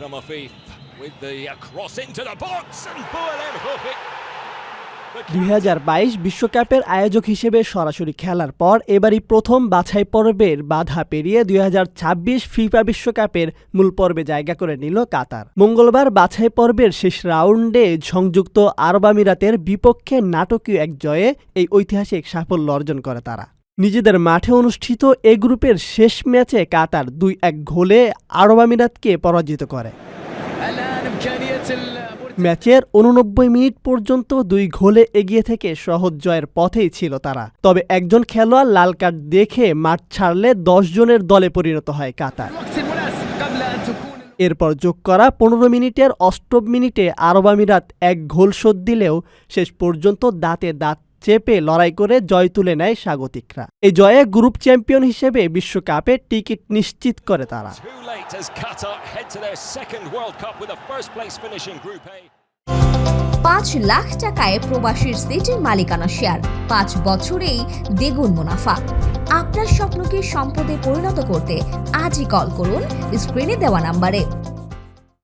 Akram with the uh, cross into the box and Boualem Houfik. দুই বিশ্বকাপের আয়োজক হিসেবে সরাসরি খেলার পর এবারই প্রথম বাছাই পর্বের বাধা পেরিয়ে দুই হাজার ছাব্বিশ ফিফা বিশ্বকাপের মূল পর্বে জায়গা করে নিল কাতার মঙ্গলবার বাছাই পর্বের শেষ রাউন্ডে সংযুক্ত আরব আমিরাতের বিপক্ষে নাটকীয় এক জয়ে এই ঐতিহাসিক সাফল্য অর্জন করে তারা নিজেদের মাঠে অনুষ্ঠিত এ গ্রুপের শেষ ম্যাচে কাতার দুই এক গোলে আরব আমিরাতকে পরাজিত করে। ম্যাচের উননব্বই মিনিট পর্যন্ত দুই ঘোলে এগিয়ে থেকে সহজ জয়ের পথেই ছিল তারা। তবে একজন খেলোয়াড় লাল কার্ড দেখে মাঠ ছাড়লে দশ জনের দলে পরিণত হয় কাতার। এরপর যোগ করা পনেরো মিনিটের অষ্টম মিনিটে আরব আমিরাত এক ঘোল শোধ দিলেও শেষ পর্যন্ত দাঁতে দাঁত চেপে লড়াই করে জয় তুলে নেয় স্বাগতিকরা। এই জয়ে গ্রুপ চ্যাম্পিয়ন হিসেবে বিশ্বকাপে টিকিট নিশ্চিত করে তারা. পাঁচ লাখ টাকায় প্রবাসীর সিটির মালিকানা শেয়ার পাঁচ বছরেই দ্বিগুণ মুনাফা। আপনার স্বপ্নকে সম্পদে পরিণত করতে আজই কল করুন স্ক্রিনে দেওয়া নাম্বারে।